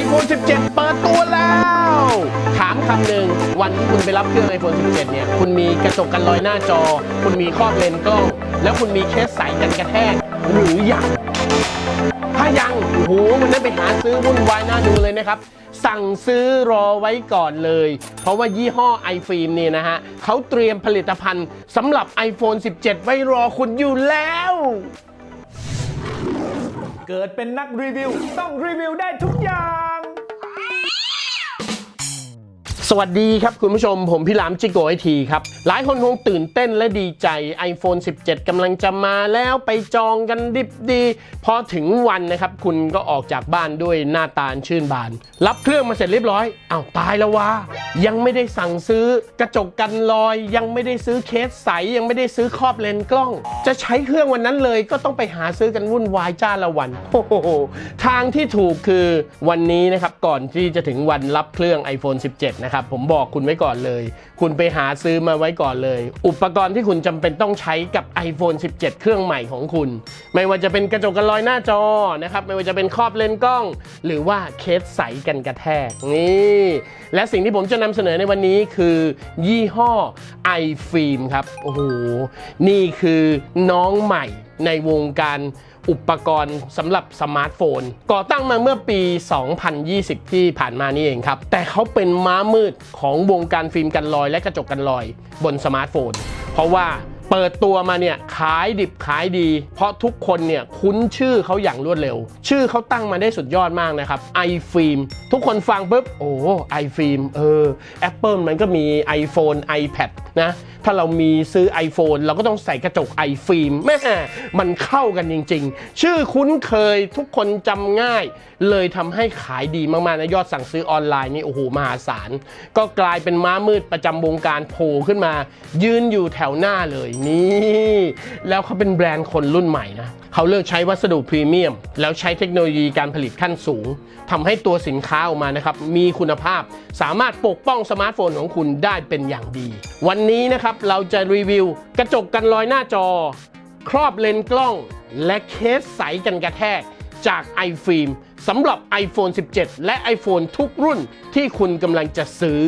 iPhone 17 เปิดตัวแล้ว ถามคำหนึ่งวันที่คุณไปรับเครื่อง iPhone 17 เนี่ย คุณมีกระจกกันรอยหน้าจอ คุณมีครอบเลนส์กล้อง แล้วคุณมีเคสใสกันกระแทกหรือยังถ้ายังโอ้โหมันได้ไปหาซื้อวุ่นวายน่าดูเลยนะครับ สั่งซื้อรอไว้ก่อนเลย เพราะว่ายี่ห้อ iFilm เนี่ยนะฮะเขาเตรียมผลิตภัณฑ์สำหรับ iPhone 17 ไว้รอคุณอยู่แล้ว เกิดเป็นนักรีวิว ต้องรีวิวได้ทุกอย่าง สวัสดีครับคุณผู้ชมผมพี่หลามจิโกไอทีครับ หลายคนคงตื่นเต้นและดีใจ iPhone 17กำลังจะมาแล้วไปจองกันดิบดี พอถึงวันนะครับ คุณก็ออกจากบ้านด้วยหน้าตาชื่นบาน รับเครื่องมาเสร็จเรียบร้อยอ้าวตายแล้ววะยังไม่ได้สั่งซื้อกระจกกันรอย ยังไม่ได้ซื้อเคสใส ยังไม่ได้ซื้อครอบเลนส์กล้อง จะใช้เครื่องวันนั้นเลยก็ต้องไปหาซื้อกันวุ่นวายจ้าละวันโอ้โหทางที่ถูกคือวันนี้นะครับก่อนที่จะถึงวันรับเครื่อง iPhone 17 นะครับผมบอกคุณไว้ก่อนเลย คุณไปหาซื้อมาไว้ก่อนเลย อุปกรณ์ที่คุณจำเป็นต้องใช้กับ iPhone 17 เครื่องใหม่ของคุณ ไม่ว่าจะเป็นกระจกกันรอยหน้าจอนะครับไม่ว่าจะเป็นครอบเลนส์กล้อง หรือว่าเคสใสกันกระแทกนี่และสิ่งที่ผมจะนำเสนอในวันนี้คือ ยี่ห้อ iFilm ครับโอ้โหนี่คือน้องใหม่ในวงการ อุปกรณ์สำหรับสมาร์ทโฟน ก่อตั้งมาเมื่อปี 2020 ที่ผ่านมานี่เองครับ แต่เขาเป็นม้ามืดของวงการฟิล์มกันรอยและกระจกกันรอยบนสมาร์ทโฟน เพราะว่า เปิดตัวมาเนี่ยขายดิบขายดี เพราะทุกคนเนี่ยคุ้นชื่อเขาอย่างรวดเร็ว ชื่อเขาตั้งมาได้สุดยอดมากนะครับ iFilm ทุกคนฟังปุ๊บ โอ้ iFilm เออ Apple มันก็มี iPhone iPad นะถ้าเรามีซื้อ iPhone เราก็ต้องใส่กระจก iFilm แม่มันเข้ากันจริง ๆ ชื่อคุ้นเคยทุกคนจำง่าย เลยทำให้ขายดีมากๆนะยอดสั่งซื้อออนไลน์นี่โอ้โหมหาศาลก็กลายเป็นม้ามืดประจำวงการโผล่ขึ้นมา ยืนอยู่แถวหน้าเลยนี่ แล้วเขาเป็นแบรนด์คนรุ่นใหม่นะเขาเลือกใช้วัสดุพรีเมียม แล้วใช้เทคโนโลยีการผลิตขั้นสูงทำให้ตัวสินค้าออกมานะครับ มีคุณภาพสามารถปกป้องสมาร์ทโฟนของคุณได้เป็นอย่างดี วันนี้นะครับเราจะรีวิว กระจกกันรอยหน้าจอ ครอบเลนส์กล้อง และเคสใสกันกระแทกจาก iFilm สำหรับ iPhone 17 และ iPhone ทุกรุ่นที่คุณกำลังจะซื้อ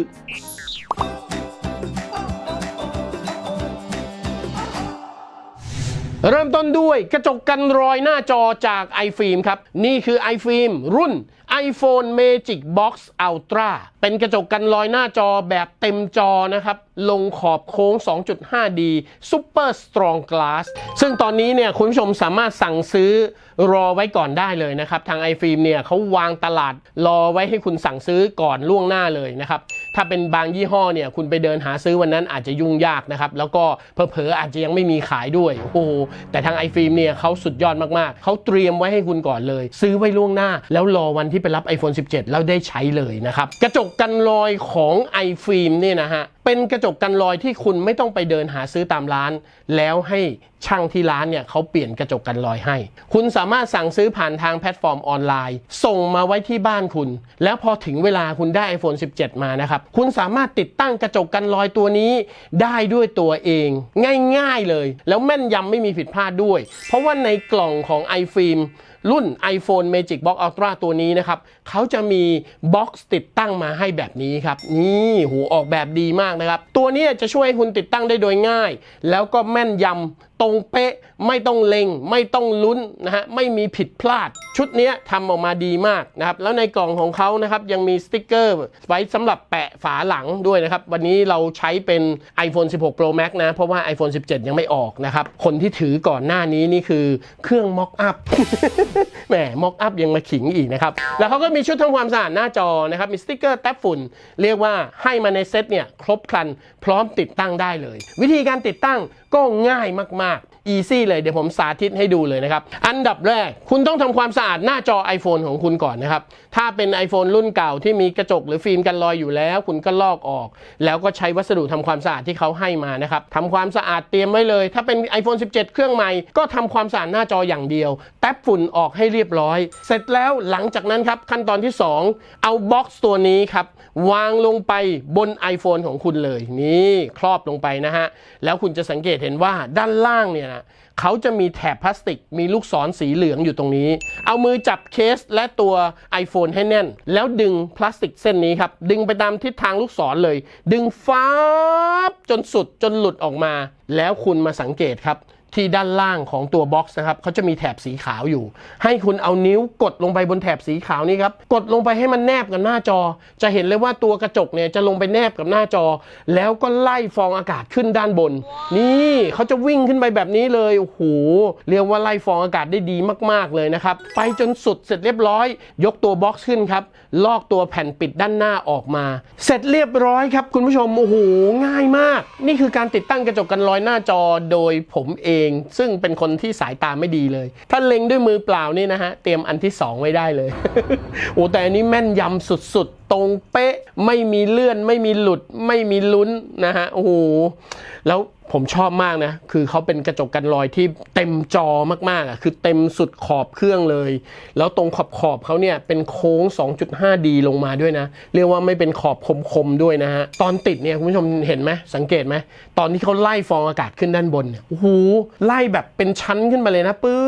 เริ่มต้นด้วยกระจกกันรอยหน้าจอจาก iFilm ครับ นี่คือ iFilm รุ่น iPhone Magic Box Ultra เป็นกระจกกันรอยหน้าจอแบบเต็มจอนะครับ ลงขอบโค้ง 2.5D Super Strong Glass ซึ่งตอนนี้เนี่ยคุณผู้ชมสามารถสั่งซื้อรอไว้ก่อนได้เลยนะครับ ทาง iFilm เนี่ยเขาวางตลาดรอไว้ให้คุณสั่งซื้อก่อนล่วงหน้าเลยนะครับ ถ้าเป็นบางยี่ห้อเนี่ยคุณไปเดินหาซื้อวันนั้นอาจจะยุ่งยากนะครับ แล้วก็เผลอๆอาจจะยังไม่มีขายด้วย โอ้โหแต่ทาง iFilm เนี่ยเขาสุดยอดมากๆเขาเตรียมไว้ให้คุณก่อนเลย ซื้อไว้ล่วงหน้า แล้วรอวันที่ไปรับ iPhone 17 แล้วได้ใช้เลยนะครับ กระจกกันรอยของ iFilm เนี่ยนะฮะ เป็นกระจกกันรอยที่คุณไม่ต้องไปเดินหาซื้อตามร้าน แล้วให้ช่างที่ร้านเนี่ยเขาเปลี่ยนกระจกกันรอยให้ คุณสามารถสั่งซื้อผ่านทางแพลตฟอร์มออนไลน์ ส่งมาไว้ที่บ้านคุณ แล้วพอถึงเวลาคุณได้ iPhone 17 มานะครับ คุณสามารถติดตั้งกระจกกันรอยตัวนี้ ได้ด้วยตัวเอง ง่าย ๆเลย แล้วแม่นยำไม่มีผิดพลาดด้วย เพราะว่าในกล่องของ iFilm รุ่น iPhone Magic Box Ultra ตัวนี้นะครับเขาจะมีบ็อกซ์ติดตั้งมาให้แบบนี้ครับ นี่หูออกแบบดีมากนะครับ ตัวนี้จะช่วยให้คุณติดตั้งได้โดยง่าย แล้วก็แม่นยำ ตรงเป๊ะ ไม่ต้องเลงไม่ต้องลุ้นนะฮะไม่มีผิดพลาด ชุดนี้ทำออกมาดีมากนะครับแล้วในกล่องของเขานะครับยังมีสติกเกอร์ไว้สำหรับแปะฝาหลังด้วยนะครับ วันนี้เราใช้เป็น iPhone 16 Pro Max นะ เพราะว่า iPhone 17 ยังไม่ออกนะครับ คนที่ถือก่อนหน้านี้นี่คือเครื่องม็อกอัพแหมม็อกอัพยังมาขิงอีกนะครับ แล้วเขาก็มีชุดทำความสะอาดหน้าจอนะครับมีสติกเกอร์แท็บฝุ่น เรียกว่าให้มาในเซตเนี่ยครบครันพร้อมติดตั้งได้เลย วิธีการติดตั้งก็ง่ายมากๆ easy เลยเดี๋ยวผมสาธิตให้ดูเลยนะครับ อันดับแรกคุณต้องทำความสะอาดหน้าจอ iPhone ของคุณก่อนนะครับ ถ้าเป็น iPhone รุ่นเก่าที่มีกระจกหรือฟิล์มกันรอยอยู่แล้ว คุณก็ลอกออก แล้วก็ใช้วัสดุทำความสะอาดที่เขาให้มานะครับทำความสะอาดเตรียมไว้เลย ถ้าเป็น iPhone 17 เครื่องใหม่ก็ทำความสะอาดหน้าจออย่างเดียว แท็บฝุ่นออกให้เรียบร้อย เสร็จแล้วหลังจากนั้นครับขั้นตอนที่ 2 เอาบ็อกซ์ตัวนี้ครับ วางลงไปบน iPhone ของคุณเลย นี่ครอบลงไปนะฮะ แล้วคุณจะสังเกตเห็นว่าด้านล่างเนี่ยนะเขาจะมีแถบพลาสติก มีลูกศรสีเหลืองอยู่ตรงนี้ เอามือจับเคสและตัว iPhone ให้แน่น แล้วดึงพลาสติกเส้นนี้ครับ ดึงไปตามทิศทางลูกศรเลย ดึงฟ้าบจนสุดจนหลุดออกมา แล้วคุณมาสังเกตครับ ที่ด้านล่างของตัวบ็อกซ์นะครับเขาจะมีแถบสีขาวอยู่ ให้คุณเอานิ้วกดลงไปบนแถบสีขาวนี้ครับ กดลงไปให้มันแนบกับหน้าจอ จะเห็นเลยว่าตัวกระจกเนี่ยจะลงไปแนบกับหน้าจอ แล้วก็ไล่ฟองอากาศขึ้นด้านบน นี่เขาจะวิ่งขึ้นไปแบบนี้เลย โอ้โห เรียกว่าไล่ฟองอากาศได้ดีมาก ๆ เลยนะครับ ไปจนสุดเสร็จเรียบร้อย ยกตัวบ็อกซ์ขึ้นครับ ลอกตัวแผ่นปิดด้านหน้าออกมา เสร็จเรียบร้อยครับ คุณผู้ชม โอ้โห ง่ายมาก นี่คือการติดตั้งกระจกกันรอยหน้าจอโดยผมเองซึ่งเป็นคนที่สายตาไม่ดีเลย ถ้าเล็งด้วยมือเปล่านี่นะฮะ เตรียมอันที่ 2 ไว้ได้เลย โอ้แต่อันนี้แม่นยำสุดๆ ตรงเป๊ะ ไม่มีเลื่อน ไม่มีหลุด ไม่มีลุ้นนะฮะ โอ้โห แล้ว ผมชอบมากนะ คือเขาเป็นกระจกกันรอยที่เต็มจอมากๆอะคือเต็มสุดขอบเครื่องเลย แล้วตรงขอบขอบเขาเนี่ยเป็นโค้ง 2.5D ลงมาด้วยนะ เรียกว่าไม่เป็นขอบคมๆด้วยนะฮะ ตอนติดเนี่ยคุณผู้ชมเห็นไหมสังเกตไหม ตอนที่เขาไล่ฟองอากาศขึ้นด้านบนเนี่ย โอ้โห ไล่แบบเป็นชั้นขึ้นมาเลยนะปื๊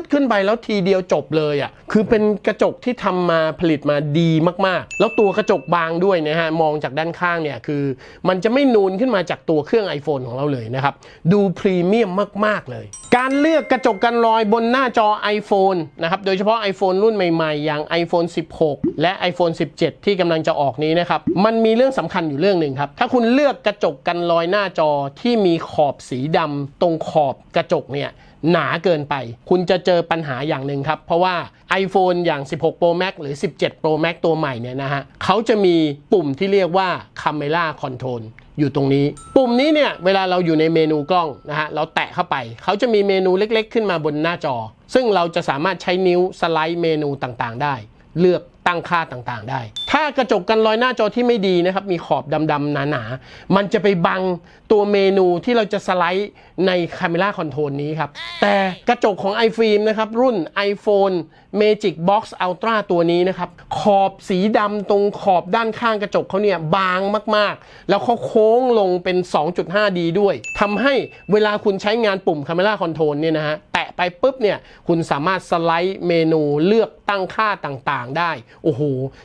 ดขึ้นไปแล้วทีเดียวจบเลยอะ คือเป็นกระจกที่ทำมาผลิตมาดีมากๆ แล้วตัวกระจกบางด้วยนะฮะ มองจากด้านข้างเนี่ยคือ มันจะไม่นูนขึ้นมาจากตัวเครื่อง iPhone ของเราเลยนะครับ ดูพรีเมียมมาก ๆ เลย การเลือกกระจกกันรอยบนหน้าจอ iPhone นะครับ โดยเฉพาะ iPhone รุ่นใหม่ๆ อย่าง iPhone 16 และ iPhone 17 ที่กำลังจะออกนี้นะครับ มันมีเรื่องสำคัญอยู่เรื่องหนึ่งครับ ถ้าคุณเลือกกระจกกันรอยหน้าจอที่มีขอบสีดำตรงขอบกระจกเนี่ยหนาเกินไป คุณจะเจอปัญหาอย่างหนึ่งครับ เพราะว่า iPhone อย่าง 16 Pro Max หรือ 17 Pro Max ตัวใหม่เนี่ยนะฮะเขาจะมีปุ่มที่เรียกว่า Camera Control อยู่ตรงนี้ ปุ่มนี้เนี่ยเวลาเราอยู่ในเมนูกล้องนะฮะเราแตะเข้าไป เขาจะมีเมนูเล็กๆ ขึ้นมาบนหน้าจอ ซึ่งเราจะสามารถใช้นิ้วสไลด์เมนูต่างๆ ได้ เลือก ตั้งค่าต่างๆ ได้ ถ้ากระจกกันรอยหน้าจอที่ไม่ดีนะครับ มีขอบดำๆหนาๆ มันจะไปบังตัวเมนูที่เราจะสไลด์ใน Camera Control นี้ครับ แต่กระจกของ iFilm นะครับ รุ่น iPhone Magic Box Ultra ตัวนี้นะครับ ขอบสีดำตรงขอบด้านข้างกระจกเขาเนี่ยบางมากๆ แล้วเขาโค้งลงเป็น 2.5D ด้วยทำให้เวลาคุณใช้งานปุ่ม Camera Control เนี่ยนะฮะแตะ ไปปุ๊บเนี่ยคุณสามารถสไลด์เมนูเลือกตั้งค่าต่างๆ ได้ โอ้โห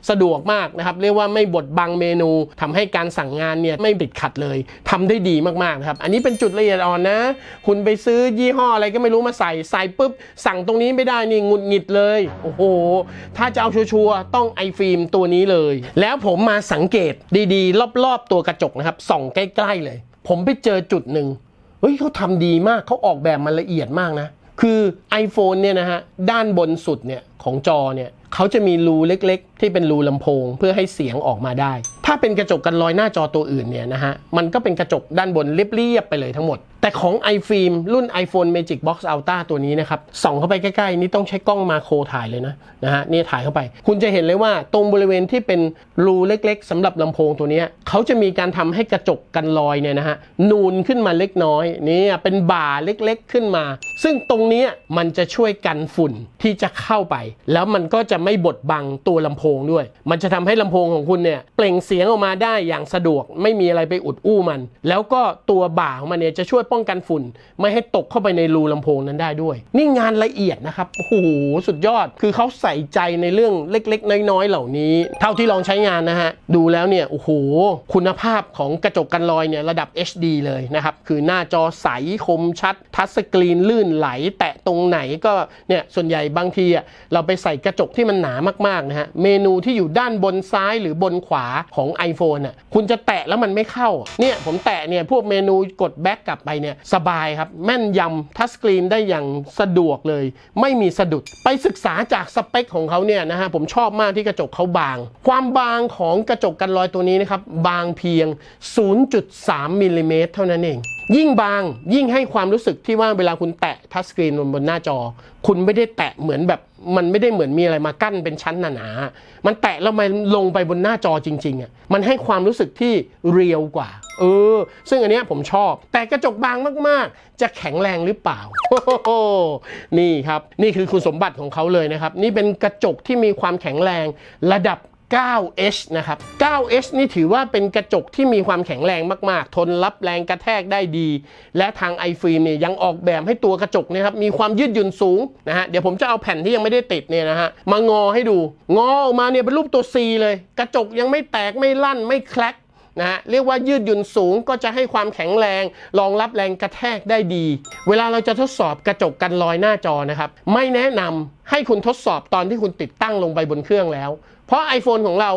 สะดวกมากนะครับ เรียกว่าไม่บดบังเมนูทำให้การสั่งงานเนี่ยไม่ติดขัดเลยทำได้ดีมากๆนะครับ อันนี้เป็นจุดละเอียดอ่อนนะ คุณไปซื้อยี่ห้ออะไรก็ไม่รู้มาใส่ ใส่ปุ๊บ สั่งตรงนี้ไม่ได้นี่งุดหงิดเลย โอ้โห ถ้าจะเอาชัวร์ต้องไอฟิล์มตัวนี้เลย แล้วผมมาสังเกตดีๆ รอบๆ ตัวกระจกนะครับส่องใกล้ๆเลย ผมไปเจอจุดหนึ่งเฮ้ยเขาทำดีมากเขาออกแบบมาละเอียดมากนะ คือ iPhone เนี่ยนะฮะด้านบนสุดเนี่ยของจอเนี่ยเขาจะมีรูเล็กๆ ที่เป็นรูลำโพงเพื่อให้เสียงออกมาได้ ถ้าเป็นกระจกกันรอยหน้าจอตัวอื่นเนี่ยนะฮะมันก็เป็นกระจกด้านบนเรียบๆไปเลยทั้งหมด แต่ของ iFilm รุ่น iPhone Magic Box Ultra ตัวนี้นะครับ ส่องเข้าไปใกล้ๆ นี่ต้องใช้กล้องมาโครถ่ายเลยนะนะฮะนี่ถ่ายเข้าไป คุณจะเห็นเลยว่าตรงบริเวณที่เป็นรูเล็กๆสำหรับลำโพงตัวนี้เขาจะมีการทำให้กระจกกันรอยเนี่ยนะฮะนูนขึ้นมาเล็กน้อยนี่เป็นบ่าเล็กๆขึ้นมา ซึ่งตรงนี้มันจะช่วยกันฝุ่นที่จะเข้าไป แล้วมันก็จะไม่บดบังตัวลำโพงด้วย มันจะทำให้ลำโพงของคุณเนี่ยเปล่งเสียงออกมาได้อย่างสะดวก ไม่มีอะไรไปอุดอู้มัน แล้วก็ตัวบ่าของมันเนี่ยจะช่วยป้องกันฝุ่น ไม่ให้ตกเข้าไปในรูลำโพงนั้นได้ด้วย นี่งานละเอียดนะครับโอ้โหสุดยอดคือเขาใส่ใจในเรื่องเล็ก ๆ น้อยๆเหล่านี้ เท่าที่ลองใช้งานนะฮะดูแล้วเนี่ยโอ้โหคุณภาพของกระจกกันรอยเนี่ยระดับ HD เลยนะครับคือหน้าจอใสคมชัด ทัชสกรีนลื่นไหล แตะตรงไหนก็เนี่ยส่วนใหญ่บางทีอะเราไปใส่กระจกที่มันหนามากๆนะฮะเมนูที่อยู่ด้านบนซ้ายหรือบนขวาของ iPhone อะคุณจะแตะแล้วมันไม่เข้าเนี่ยผมแตะเนี่ยพวกเมนูกดแบ็กกลับไปเนี่ยสบายครับ แม่นยำทัชสกรีนได้อย่างสะดวกเลย ไม่มีสะดุดไปศึกษาจากสเปคของเขาเนี่ยนะฮะผมชอบมากที่กระจกเขาบาง ความบางของกระจกกันรอยตัวนี้นะครับบางเพียง 0.3มิลลิเมตรเท่านั้นเอง ยิ่งบางยิ่งให้ความรู้สึกที่ว่าเวลาคุณแตะทัชสกรีนบนหน้าจอ คุณไม่ได้แตะเหมือนแบบมันไม่ได้เหมือนมีอะไรมากั้นเป็นชั้นหนาๆมันแตะแล้วมันลงไปบนหน้าจอจริงๆอะมันให้ความรู้สึกที่เรียวกว่า เออ ซึ่งอันเนี้ยผมชอบ แต่กระจกบางมากๆ จะแข็งแรงหรือเปล่าโอ้โหนี่ครับ นี่คือคุณสมบัติของเขาเลยนะครับ นี่เป็นกระจกที่มีความแข็งแรงระดับ 9H นะครับ 9H นี่ถือว่าเป็นกระจกที่มีความแข็งแรงมากๆ ทนรับแรงกระแทกได้ดี และทาง iFilm เนี่ยยังออกแบบให้ตัวกระจกเนะครับมีความยืดหยุ่นสูงนะฮะ เดี๋ยวผมจะเอาแผ่นที่ยังไม่ได้ติดเนี่ยนะฮะมางอให้ดู งอออกมาเนี่ยเป็นรูปตัว C เลย กระจกยังไม่แตกไม่ลั่นไม่แคลกนะฮะเรียกว่ายืดหยุ่นสูงก็จะให้ความแข็งแรง รองรับแรงกระแทกได้ดี เวลาเราจะทดสอบกระจกกันรอยหน้าจอนะครับ ไม่แนะนำให้คุณทดสอบตอนที่คุณติดตั้งลงไปบนเครื่องแล้ว เพราะ iPhone ของเรา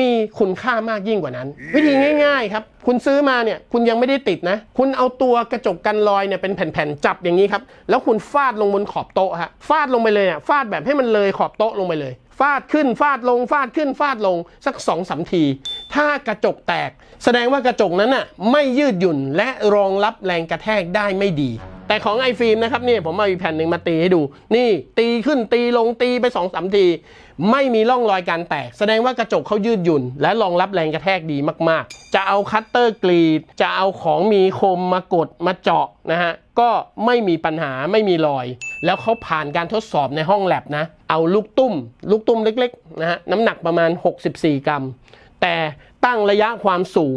มีคุณค่ามากยิ่งกว่านั้น วิธีง่ายๆครับ คุณซื้อมาเนี่ยคุณยังไม่ได้ติดนะ คุณเอาตัวกระจกกันรอยเนี่ยเป็นแผ่นๆจับอย่างนี้ครับ แล้วคุณฟาดลงบนขอบโต๊ะฮะฟาดลงไปเลยอะฟาดแบบให้มันเลยขอบโต๊ะลงไปเลย ฟาดขึ้นฟาดลง ฟาดขึ้นฟาดลงสัก2อสที ถ้ากระจกแตก แสดงว่ากระจกนั้นน่ะไม่ยืดหยุ่นและรองรับแรงกระแทกได้ไม่ดีแต่ของไอฟิล์มนะครับเนี่ยผมเอาอีกแผ่นหนึ่งมาตีให้ดู นี่ตีขึ้นตีลงตีไป2อสที ไม่มีร่องรอยการแตก แสดงว่ากระจกเขายืดหยุ่น และรองรับแรงกระแทกดีมากๆ จะเอาคัตเตอร์กรีด จะเอาของมีคมมากดมาเจาะนะฮะก็ไม่มีปัญหาไม่มีรอย แล้วเขาผ่านการทดสอบในห้องแลบนะเอาลูกตุ้ม ลูกตุ้มเล็กๆนะฮะน้ำหนักประมาณ 64 กรัม แต่ตั้งระยะความสูง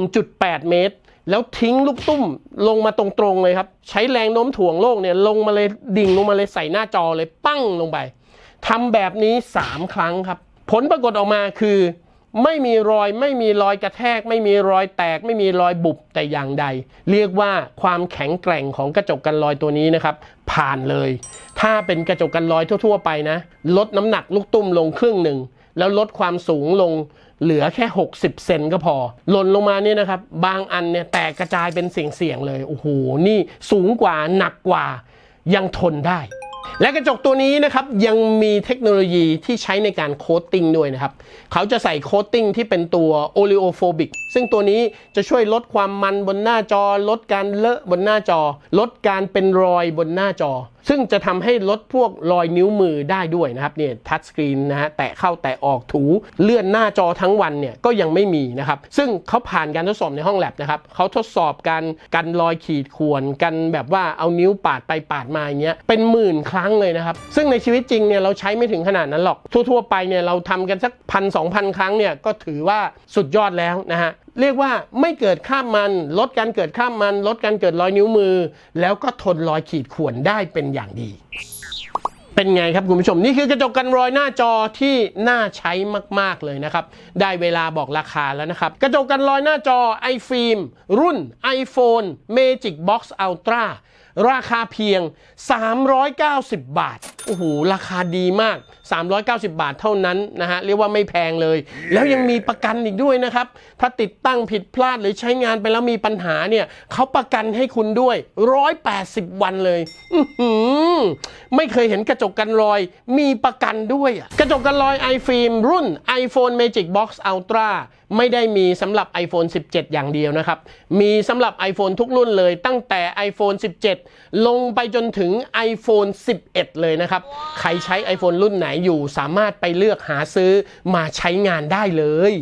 1.8 เมตร แล้วทิ้งลูกตุ้มลงมาตรงๆเลยครับ ใช้แรงโน้มถ่วงโลกเนี่ยลงมาเลยดิ่งลงมาเลยใส่หน้าจอเลยปั้งลงไป ทำแบบนี้ 3 ครั้งครับ ผลปรากฏออกมาคือ ไม่มีรอยไม่มีรอยกระแทก ไม่มีรอยแตก ไม่มีรอยบุบแต่อย่างใด เรียกว่าความแข็งแกร่งของกระจกกันรอยตัวนี้นะครับ ผ่านเลย ถ้าเป็นกระจกกันรอยทั่ว ๆ ไปนะ ลดน้ำหนักลูกตุ้มลงครึ่งหนึ่งแล้วลดความสูงลงเหลือแค่ 60 เซนก็พอ หล่นลงมาเนี่ยนะครับ บางอันเนี่ยแตกกระจายเป็นเสี่ยงๆเลย โอ้โห นี่สูงกว่าหนักกว่ายังทนได้ และกระจกตัวนี้นะครับยังมีเทคโนโลยีที่ใช้ในการโคตติ้งด้วยนะครับ เขาจะใส่โคตติ้งที่เป็นตัวโอ e ิโอโฟบิกซึ่งตัวนี้จะช่วยลดความมันบนหน้าจอ ลดการเลอะบนหน้าจอ ลดการเป็นรอยบนหน้าจอ ซึ่งจะทำให้ลดพวกรอยนิ้วมือได้ด้วยนะครับเนี่ยทัชสกรีนนะฮะแตะเข้าแตะออกถูเลื่อนหน้าจอทั้งวันเนี่ยก็ยังไม่มีนะครับ ซึ่งเขาผ่านการทดสอบในห้องแลบนะครับเขาทดสอบการกันรอยขีดข่วนกันแบบว่าเอานิ้วปาดไปปาดมาอย่างเงี้ยเป็นหมื่นครั้งเลยนะครับ ซึ่งในชีวิตจริงเนี่ยเราใช้ไม่ถึงขนาดนั้นหรอกทั่ว ๆ ไปเนี่ยเราทำกันสักพันสองพันครั้งเนี่ยก็ถือว่าสุดยอดแล้วนะฮะ เรียกว่าไม่เกิดข้ามมัน ลดการเกิดข้ามมัน ลดการเกิดรอยนิ้วมือ แล้วก็ทนรอยขีดข่วนได้เป็นอย่างดี เป็นไงครับคุณผู้ชม นี่คือกระจกกันรอยหน้าจอที่น่าใช้มากๆเลยนะครับ ได้เวลาบอกราคาแล้วนะครับ กระจกกันรอยหน้าจอไอฟิล์มรุ่น iPhone Magic Box Ultra ราคาเพียง 390 บาท โอ้โห ราคาดีมาก 390 บาทเท่านั้นนะฮะ เรียกว่าไม่แพงเลย แล้วยังมีประกันอีกด้วยนะครับ ถ้าติดตั้งผิดพลาดหรือใช้งานไปแล้วมีปัญหาเนี่ยเขาประกันให้คุณด้วย 180 วันเลยอื้อหือไม่เคยเห็นกระจกกันรอย มีประกันด้วยอะกระจกกันรอย iFilm รุ่น iPhone Magic Box Ultra ไม่ได้มีสำหรับ iPhone 17 อย่างเดียวนะครับ มีสำหรับ iPhone ทุกรุ่นเลย ตั้งแต่ iPhone 17 ลงไปจนถึง iPhone 11 เลยนะครับ ใครใช้ iPhone รุ่นไหนอยู่สามารถไปเลือกหาซื้อมาใช้งานได้เลย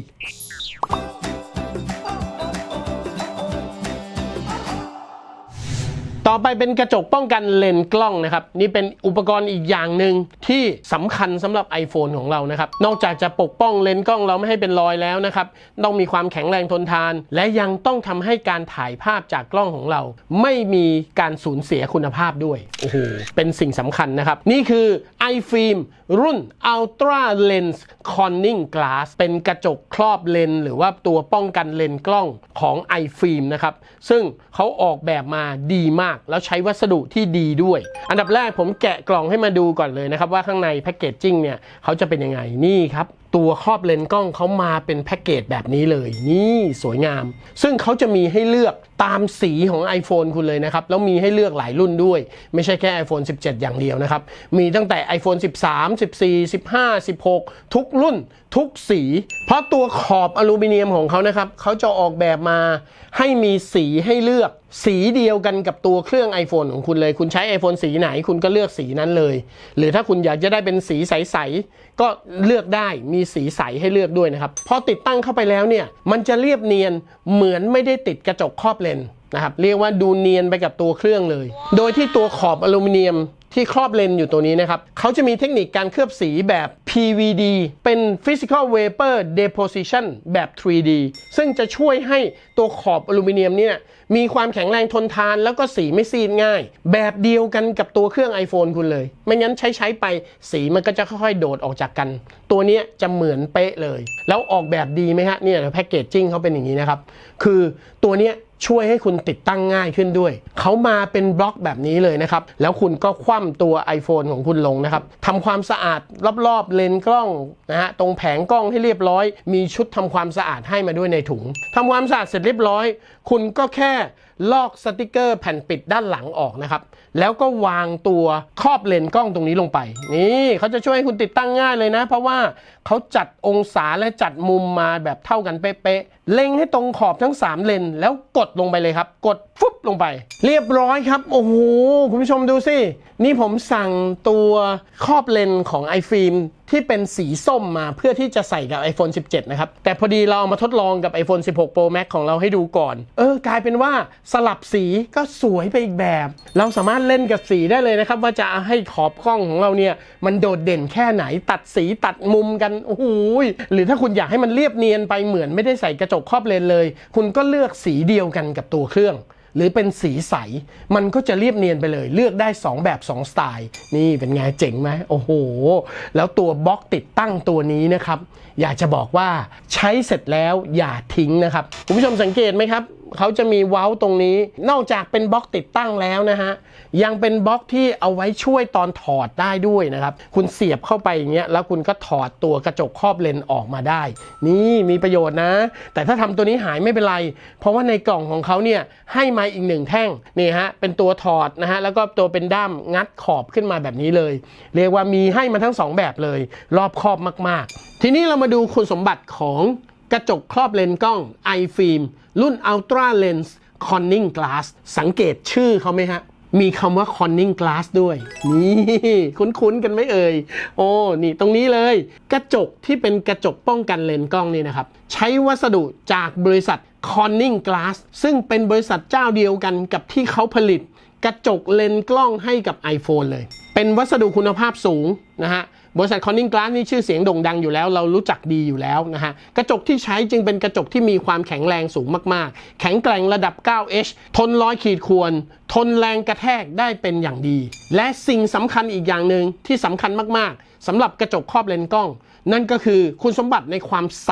ต่อไปเป็นกระจกป้องกันเลนส์กล้องนะครับนี่เป็นอุปกรณ์อีกอย่างหนึ่งที่สำคัญสำหรับ iPhone ของเรานะครับนอกจากจะปกป้องเลนส์กล้องเราไม่ให้เป็นรอยแล้วนะครับต้องมีความแข็งแรงทนทาน และยังต้องทำให้การถ่ายภาพจากกล้องของเรา ไม่มีการสูญเสียคุณภาพด้วยโอ้โหเป็นสิ่งสำคัญนะครับ นี่คือ iFilm รุ่น Ultra Lens Corning Glass เป็นกระจกครอบเลนส์หรือว่าตัวป้องกันเลนส์กล้องของ iFilm นะครับซึ่งเขาออกแบบมาดีมากแล้วใช้วัสดุที่ดีด้วย อันดับแรกผมแกะกล่องให้มาดูก่อนเลยนะครับว่าข้างในแพคเกจจิ้งเนี่ยเขาจะเป็นยังไงนี่ครับ ตัวครอบเลนส์กล้องเขามาเป็นแพ็กเกจแบบนี้เลยนี่สวยงาม ซึ่งเขาจะมีให้เลือกตามสีของ iPhone คุณเลยนะครับ แล้วมีให้เลือกหลายรุ่นด้วย ไม่ใช่แค่ iPhone 17 อย่างเดียวนะครับ มีตั้งแต่ iPhone 13 14 15 16 ทุกรุ่นทุกสี เพราะตัวขอบอลูมิเนียมของเขานะครับเขาจะออกแบบมาให้มีสีให้เลือกสีเดียวกันกับตัวเครื่อง iPhone ของคุณเลย คุณใช้ iPhone สีไหนคุณก็เลือกสีนั้นเลย หรือถ้าคุณอยากจะได้เป็นสีใสๆก็เลือกได้มีสีใสให้เลือกด้วยนะครับ พอติดตั้งเข้าไปแล้วเนี่ย มันจะเรียบเนียนเหมือนไม่ได้ติดกระจกครอบเลนส์นะครับ เรียกว่าดูเนียนไปกับตัวเครื่องเลย โดยที่ตัวขอบอลูมิเนียม ที่ครอบเลนส์อยู่ตัวนี้นะครับเขาจะมีเทคนิคการเคลือบสีแบบ PVD เป็น Physical Vapor Deposition แบบ 3D ซึ่งจะช่วยให้ตัวขอบอลูมิเนียมเนี่ยมีความแข็งแรงทนทานแล้วก็สีไม่ซีดง่าย แบบเดียวกันกับตัวเครื่อง iPhone คุณเลย ไม่งั้นใช้ใช้ไปสีมันก็จะค่อยๆ โดดออกจากกัน ตัวนี้จะเหมือนเป๊ะเลย แล้วออกแบบดีไหมฮะเนี่ยแพ็กเกจจิ้งเขาเป็นอย่างนี้นะครับ คือตัวเนี้ย ช่วยให้คุณติดตั้งง่ายขึ้นด้วย เขามาเป็นบล็อกแบบนี้เลยนะครับ แล้วคุณก็คว่ำตัว iPhone ของคุณลงนะครับทำความสะอาดรอบๆเลนกล้องนะฮะตรงแผงกล้องให้เรียบร้อย มีชุดทำความสะอาดให้มาด้วยในถุงทำความสะอาดเสร็จเรียบร้อย คุณก็แค่ลอกสติกเกอร์แผ่นปิดด้านหลังออกนะครับ แล้วก็วางตัวครอบเลนกล้องตรงนี้ลงไป นี่เขาจะช่วยให้คุณติดตั้งง่ายเลยนะ เพราะว่าเขาจัดองศาและจัดมุมมาแบบเท่ากันเป๊ะๆเล็งให้ตรงขอบทั้ง 3 เลนแล้วกดลงไปเลยครับ กดฟุบลงไป เรียบร้อยครับ โอ้โห คุณผู้ชมดูสิ นี่ผมสั่งตัวครอบเลนของ iFilm ที่เป็นสีส้มมาเพื่อที่จะใส่กับ iPhone 17 นะครับ แต่พอดีเราเอามาทดลองกับ iPhone 16 Pro Max ของเราให้ดูก่อน เออกลายเป็นว่าสลับสีก็สวยไปอีกแบบ เราสามารถเล่นกับสีได้เลยนะครับ ว่าจะให้ขอบกล้องของเราเนี่ย มันโดดเด่นแค่ไหนตัดสีตัดมุมกันโอ้โหหรือถ้าคุณอยากให้มันเรียบเนียนไปเหมือนไม่ได้ใส่กระจกครอบเลนเลย คุณก็เลือกสีเดียวกันกับตัวเครื่องหรือเป็นสีใส มันก็จะเรียบเนียนไปเลย เลือกได้ 2 แบบ 2 สไตล์ นี่เป็นไงเจ๋งไหมโอ้โห แล้วตัวบล็อกติดตั้งตัวนี้นะครับ อยากจะบอกว่าใช้เสร็จแล้วอย่าทิ้งนะครับ คุณผู้ชมสังเกตไหมครับ เขาจะมีเว้าตรงนี้ นอกจากเป็นบล็อกติดตั้งแล้วนะฮะ ยังเป็นบล็อกที่เอาไว้ช่วยตอนถอดได้ด้วยนะครับ คุณเสียบเข้าไปอย่างเงี้ย แล้วคุณก็ถอดตัวกระจกครอบเลนออกมาได้ นี่มีประโยชน์นะ แต่ถ้าทำตัวนี้หายไม่เป็นไร เพราะว่าในกล่องของเขาเนี่ยให้มาอีกหนึ่งแท่ง นี่ฮะ เป็นตัวถอดนะฮะ แล้วก็ตัวเป็นด้ามงัดขอบขึ้นมาแบบนี้เลย เรียกว่ามีให้มาทั้งสองแบบเลย รอบครอบมาก ๆ ทีนี้เรามาดูคุณสมบัติของ กระจกครอบเลนส์กล้อง iFilm รุ่น Ultra Lens Conning Glass สังเกตชื่อเขาไหมฮะ มีคำว่า Conning Glass ด้วย นี่คุ้นๆกันไหมเอ่ย โอ้ นี่ตรงนี้เลย กระจกที่เป็นกระจกป้องกันเลนส์กล้องนี่นะครับ ใช้วัสดุจากบริษัท Conning Glass ซึ่งเป็นบริษัทเจ้าเดียวกันกับที่เขาผลิต กระจกเลนส์กล้องให้กับ iPhone เลย เป็นวัสดุคุณภาพสูงนะฮะ บริษัท Conning Glass นี่ชื่อเสียงโด่งดังอยู่แล้ว เรารู้จักดีอยู่แล้วนะฮะ กระจกที่ใช้จึงเป็นกระจกที่มีความแข็งแรงสูงมากๆ แข็งแกร่งระดับ 9H ทนร้อยขีดข่วนทนแรงกระแทกได้เป็นอย่างดี และสิ่งสำคัญอีกอย่างหนึ่งที่สำคัญมากๆสำหรับกระจกครอบเลนส์กล้อง นั่นก็คือคุณสมบัติในความใส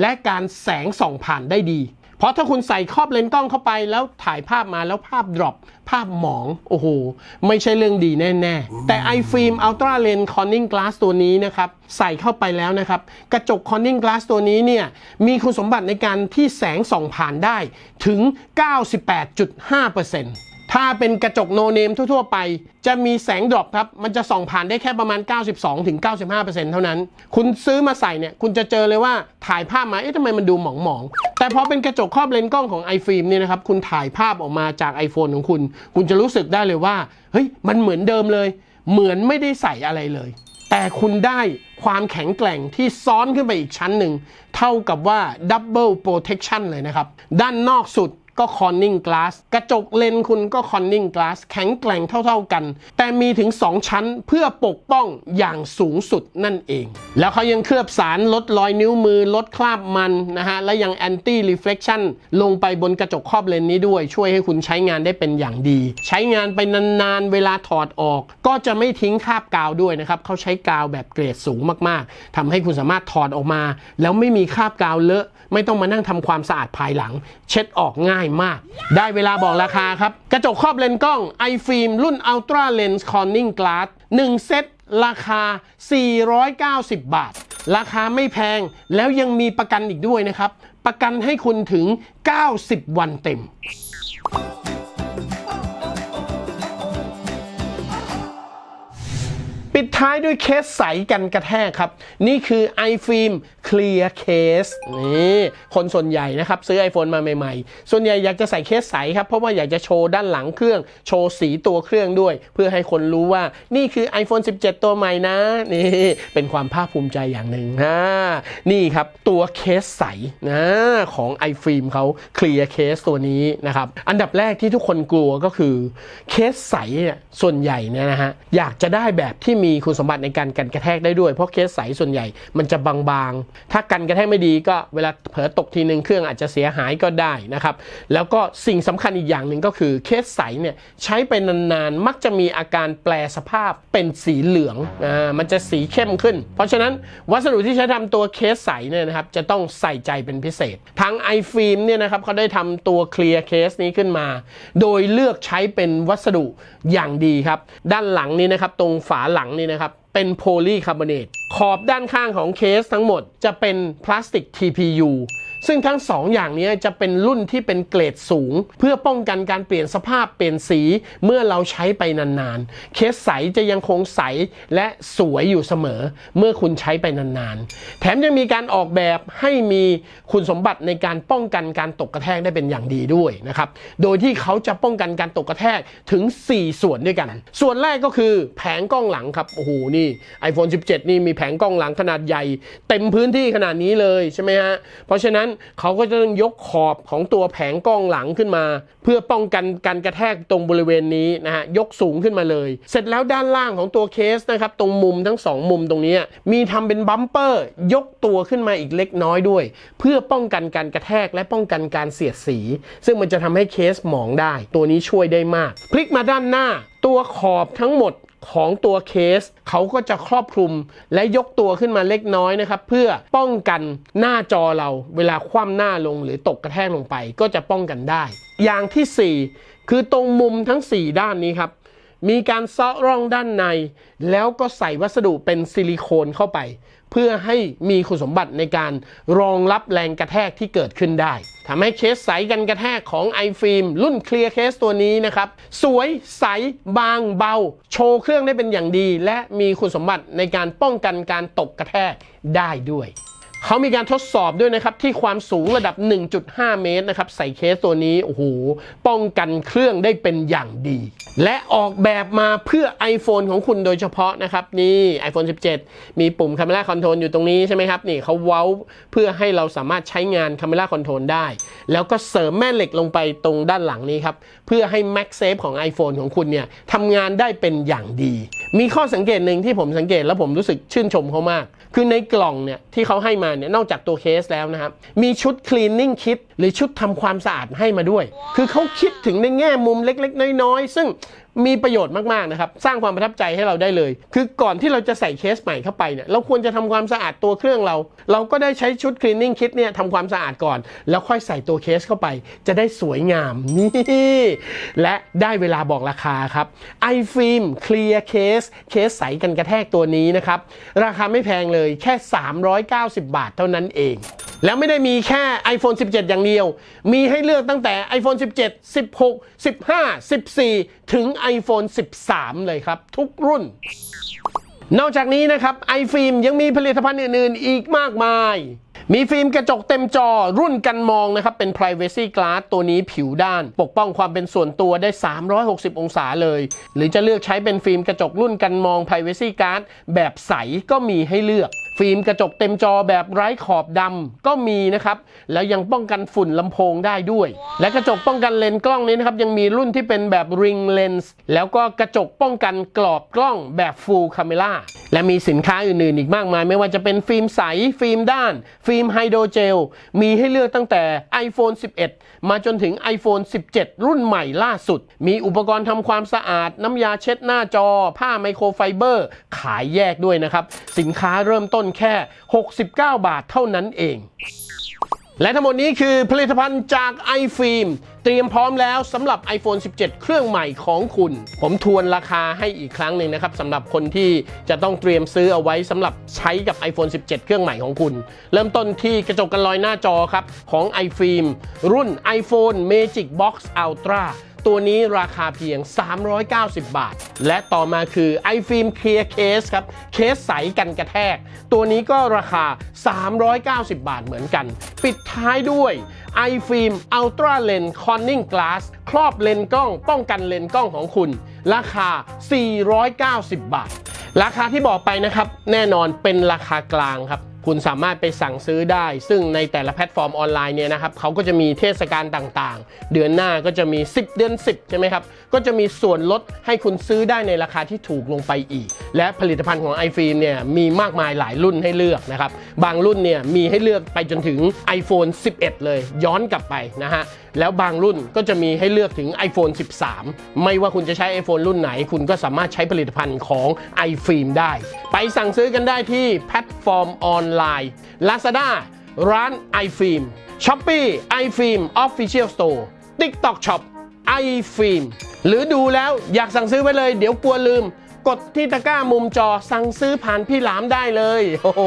และการแสงส่องผ่านได้ดี เพราะถ้าคุณใส่ครอบเลนส์กล้องเข้าไปแล้วถ่ายภาพมาแล้วภาพดรอปภาพหมอง โอ้โห ไม่ใช่เรื่องดีแน่ ๆ แต่ iFilm Ultra Lens Corning Glass ตัวนี้นะครับ ใส่เข้าไปแล้วนะครับ กระจก Corning Glass ตัวนี้เนี่ย มีคุณสมบัติในการที่แสงส่องผ่านได้ถึง 98.5% ถ้าเป็นกระจกโนเนมทั่ว ๆ ไป จะมีแสงดรอปครับ มันจะส่องผ่านได้แค่ประมาณ 92-95%เท่านั้น คุณซื้อมาใส่เนี่ย คุณจะเจอเลยว่าถ่ายภาพมา เอ๊ะทำไมมันดูหมองๆ แต่พอเป็นกระจกครอบเลนส์กล้องของ iFilm เนี่ยนะครับ คุณถ่ายภาพออกมาจาก iPhone ของคุณ คุณจะรู้สึกได้เลยว่า เฮ้ย มันเหมือนเดิมเลย เหมือนไม่ได้ใส่อะไรเลย แต่คุณได้ความแข็งแกร่งที่ซ้อนขึ้นไปอีกชั้นหนึ่ง เท่ากับว่า Double Protection เลยนะครับ ด้านนอกสุด ก็ Conning Glass กระจกเลนคุณก็ Conning Glass แข็งแกร่งเท่าๆกัน แต่มีถึง 2 ชั้นเพื่อปกป้องอย่างสูงสุดนั่นเอง แล้วเขายังเคลือบสารลดรอยนิ้วมือลดคราบมันนะฮะ และยัง Anti Reflection ลงไปบนกระจกครอบเลนนี้ด้วย ช่วยให้คุณใช้งานได้เป็นอย่างดี ใช้งานไปนานๆ เวลาถอดออก ก็จะไม่ทิ้งคราบกาวด้วยนะครับเขาใช้กาวแบบเกรดสูงมากๆทำให้คุณสามารถถอดออกมา แล้วไม่มีคราบกาวเลอะ ไม่ต้องมานั่งทำความสะอาดภายหลัง เช็ดออกง่ายมาก ได้เวลาบอกราคาครับ กระจกครอบเลนส์กล้อง iFilm รุ่น Ultra Lens Conning Glass 1 เซตราคา 490 บาท ราคาไม่แพงแล้วยังมีประกันอีกด้วยนะครับ ประกันให้คุณถึง 90 วันเต็มปิดท้ายด้วยเคสใสกันกระแทกครับ นี่คือ iFilm Clear Case นี่คนส่วนใหญ่นะครับ ซื้อ iPhone มาใหม่ๆ ส่วนใหญ่อยากจะใส่เคสใสครับ เพราะว่าอยากจะโชว์ด้านหลังเครื่อง โชว์สีตัวเครื่องด้วย เพื่อให้คนรู้ว่านี่คือ iPhone 17 ตัวใหม่นะ นี่ เป็นความภาคภูมิใจอย่างหนึ่งนะนี่ครับตัวเคสใสนะของ iFilm เขา Clear Case ตัวนี้นะครับ อันดับแรกที่ทุกคนกลัวก็คือเคสใสเนี่ยส่วนใหญ่เนี่ยนะฮะอยากจะได้แบบที่มีคุณสมบัติในการกันกระแทกได้ด้วย เพราะเคสใสส่วนใหญ่มันจะบางๆถ้ากันกระแทกไม่ดีก็เวลาเผลอตกทีหนึ่งเครื่องอาจจะเสียหายก็ได้นะครับ แล้วก็สิ่งสำคัญอีกอย่างหนึ่งก็คือเคสใสเนี่ยใช้ไปนานๆ มักจะมีอาการแปลสภาพเป็นสีเหลืองอ่ามันจะสีเข้มขึ้น เพราะฉะนั้นวัสดุที่ใช้ทำตัวเคสใสเนี่ยนะครับจะต้องใส่ใจเป็นพิเศษ ทาง iFilm เนี่ยนะครับเขาได้ทำตัวเคลียร์เคสนี้ขึ้นมา โดยเลือกใช้เป็นวัสดุอย่างดีครับ ด้านหลังนี้นะครับตรงฝาหลังนี่นะครับ เป็นโพลีคาร์บอเนตขอบด้านข้างของเคสทั้งหมดจะเป็นพลาสติก TPU ซึ่งทั้งสองอย่างนี้จะเป็นรุ่นที่เป็นเกรดสูง เพื่อป้องกันการเปลี่ยนสภาพเปลี่ยนสีเมื่อเราใช้ไปนานๆ เคสใสจะยังคงใสและสวยอยู่เสมอ เมื่อคุณใช้ไปนานๆ แถมยังมีการออกแบบให้มีคุณสมบัติในการป้องกันการตกกระแทกได้เป็นอย่างดีด้วยนะครับ โดยที่เขาจะป้องกันการตกกระแทกถึง 4 ส่วนด้วยกัน ส่วนแรกก็คือแผงกล้องหลังครับโอ้โหนี่ iPhone 17 นี่มีแผงกล้องหลังขนาดใหญ่ เต็มพื้นที่ขนาดนี้เลยใช่ไหมฮะเพราะฉะนั้นเขาก็จะต้องยกขอบของตัวแผงกล้องหลังขึ้นมา เพื่อป้องกันการกระแทกตรงบริเวณนี้นะฮะยกสูงขึ้นมาเลย เสร็จแล้วด้านล่างของตัวเคสนะครับตรงมุมทั้งสองมุมตรงนี้มีทำเป็นบัมเปอร์ยกตัวขึ้นมาอีกเล็กน้อยด้วย เพื่อป้องกันการกระแทกและป้องกันการเสียดสี ซึ่งมันจะทำให้เคสหมองได้ ตัวนี้ช่วยได้มาก พลิกมาด้านหน้า ตัวขอบทั้งหมด ของตัวเคสเขาก็จะครอบคลุมและยกตัวขึ้นมาเล็กน้อยนะครับ เพื่อป้องกันหน้าจอเราเวลาคว่ำหน้าลงหรือตกกระแทกลงไป ก็จะป้องกันได้ อย่างทีสี่ 4 คือตรงมุมทั้ง 4 ด้านนี้ครับ มีการเซาะร่องด้านใน แล้วก็ใส่วัสดุเป็นซิลิโคนเข้าไป เพื่อให้มีคุณสมบัติในการรองรับแรงกระแทกที่เกิดขึ้นได้ ทำให้เคสใสกันกระแทกของ iFilm รุ่นเคลียร์เคสตัวนี้นะครับ สวยใสบางเบา โชว์เครื่องได้เป็นอย่างดี และมีคุณสมบัติในการป้องกันการตกกระแทกได้ด้วย เขามีการทดสอบด้วยนะครับ ที่ความสูงระดับ 1.5 เมตรนะครับ ใส่เคสตัวนี้ โอ้โห ป้องกันเครื่องได้เป็นอย่างดี และออกแบบมาเพื่อ iPhone ของคุณโดยเฉพาะนะครับ นี่ iPhone 17 มีปุ่ม Camera Control อยู่ตรงนี้ใช่ไหมครับ นี่เขาเว้าเพื่อให้เราสามารถใช้งาน Camera Control ได้ แล้วก็เสริมแม่เหล็กลงไปตรงด้านหลังนี้ครับ เพื่อให้ MagSafe ของ iPhone ของคุณเนี่ยทำงานได้เป็นอย่างดี มีข้อสังเกตหนึ่งที่ผมสังเกตแล้วผมรู้สึกชื่นชมเขามาก คือในกล่องเนี่ยที่เขาให้มาเนี่ยนอกจากตัวเคสแล้วนะครับ มีชุด cleaning kit หรือชุดทำความสะอาดให้มาด้วย คือเขาคิดถึงในแง่มุมเล็ก ๆ น้อยๆ ซึ่ง มีประโยชน์มากๆนะครับ สร้างความประทับใจให้เราได้เลย คือก่อนที่เราจะใส่เคสใหม่เข้าไปเนี่ยเราควรจะทำความสะอาดตัวเครื่องเรา เราก็ได้ใช้ชุด cleaning kit เนี่ยทำความสะอาดก่อน แล้วค่อยใส่ตัวเคสเข้าไป จะได้สวยงามนี่และได้เวลาบอกราคาครับ iFilm Clear Case เคสใสกันกระแทกตัวนี้นะครับ ราคาไม่แพงเลยแค่ 390 บาทเท่านั้นเองแล้วไม่ได้มีแค่ iPhone 17 อย่างเดียว มีให้เลือกตั้งแต่ iPhone 17 16 15 14 ถึง iPhone 13 เลยครับ ทุกรุ่น นอกจากนี้นะครับ iFilm ยังมีผลิตภัณฑ์อื่นๆ อีกมากมาย มีฟิล์มกระจกเต็มจอรุ่นกันมองนะครับ เป็น Privacy Glass ตัวนี้ผิวด้าน ปกป้องความเป็นส่วนตัวได้ 360 องศาเลย หรือจะเลือกใช้เป็นฟิล์มกระจกรุ่นกันมอง Privacy Glass แบบใสก็มีให้เลือก ฟิล์มกระจกเต็มจอแบบไร้ขอบดำก็มีนะครับ แล้วยังป้องกันฝุ่นลำโพงได้ด้วย และกระจกป้องกันเลนส์กล้องนี้นะครับยังมีรุ่นที่เป็นแบบ ring lens แล้วก็กระจกป้องกันกรอบกล้องแบบ full camera และมีสินค้าอื่นๆ อีกมากมาย ไม่ว่าจะเป็นฟิล์มใส ฟิล์มด้าน ฟิล์มไฮโดรเจล มีให้เลือกตั้งแต่ iPhone 11 มาจนถึง iPhone 17 รุ่นใหม่ล่าสุด มีอุปกรณ์ทำความสะอาด น้ำยาเช็ดหน้าจอ ผ้าไมโครไฟเบอร์ ขายแยกด้วยนะครับ สินค้าเริ่มต้นแค่ 69 บาทเท่านั้นเอง และทั้งหมดนี้คือผลิตภัณฑ์จาก iFilm เตรียมพร้อมแล้วสำหรับ iPhone 17 เครื่องใหม่ของคุณ ผมทวนราคาให้อีกครั้งหนึ่งนะครับสำหรับคนที่จะต้องเตรียมซื้อเอาไว้สำหรับใช้กับ iPhone 17 เครื่องใหม่ของคุณ เริ่มต้นที่กระจกกันลอยหน้าจอครับของ iFilm รุ่น iPhone Magic Box Ultra ตัวนี้ราคาเพียง 390 บาท และต่อมาคือ iFilm Clear Case ครับ เคสใสกันกระแทก ตัวนี้ก็ราคา 390 บาทเหมือนกัน ปิดท้ายด้วย iFilm Ultra Lens Corning Glass ครอบเลนส์กล้อง ป้องกันเลนส์กล้องของคุณ ราคา 490 บาท ราคาที่บอกไปนะครับ แน่นอนเป็นราคากลางครับ คุณสามารถไปสั่งซื้อได้ ซึ่งในแต่ละแพลตฟอร์มออนไลน์เนี่ยนะครับเขาก็จะมีเทศกาลต่างๆ เดือนหน้าก็จะมี 10 เดือน 10 ใช่ไหมครับ ก็จะมีส่วนลดให้คุณซื้อได้ในราคาที่ถูกลงไปอีก และผลิตภัณฑ์ของ iFilm เนี่ยมีมากมายหลายรุ่นให้เลือกนะครับ บางรุ่นเนี่ยมีให้เลือกไปจนถึง iPhone 11 เลยย้อนกลับไปนะฮะ แล้วบางรุ่นก็จะมีให้เลือกถึง iPhone 13 ไม่ว่าคุณจะใช้ iPhone รุ่นไหน คุณก็สามารถใช้ผลิตภัณฑ์ของ iFilm ได้ ไปสั่งซื้อกันได้ที่แพลตฟอร์มออนไลน์ Lazada ร้าน iFilm Shopee iFilm Official Store TikTok Shop iFilm หรือดูแล้วอยากสั่งซื้อไว้เลย เดี๋ยวกลัวลืม กดที่ตะกร้ามุมจอสั่งซื้อผ่านพี่หลามได้เลย โอ้โห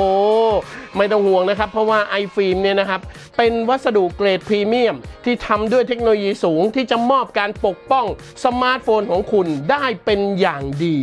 ไม่ต้องห่วงนะครับ เพราะว่าไอฟิล์มเนี่ยนะครับ เป็นวัสดุเกรดพรีเมียม ที่ทำด้วยเทคโนโลยีสูงที่จะมอบการปกป้องสมาร์ทโฟนของคุณได้เป็นอย่างดี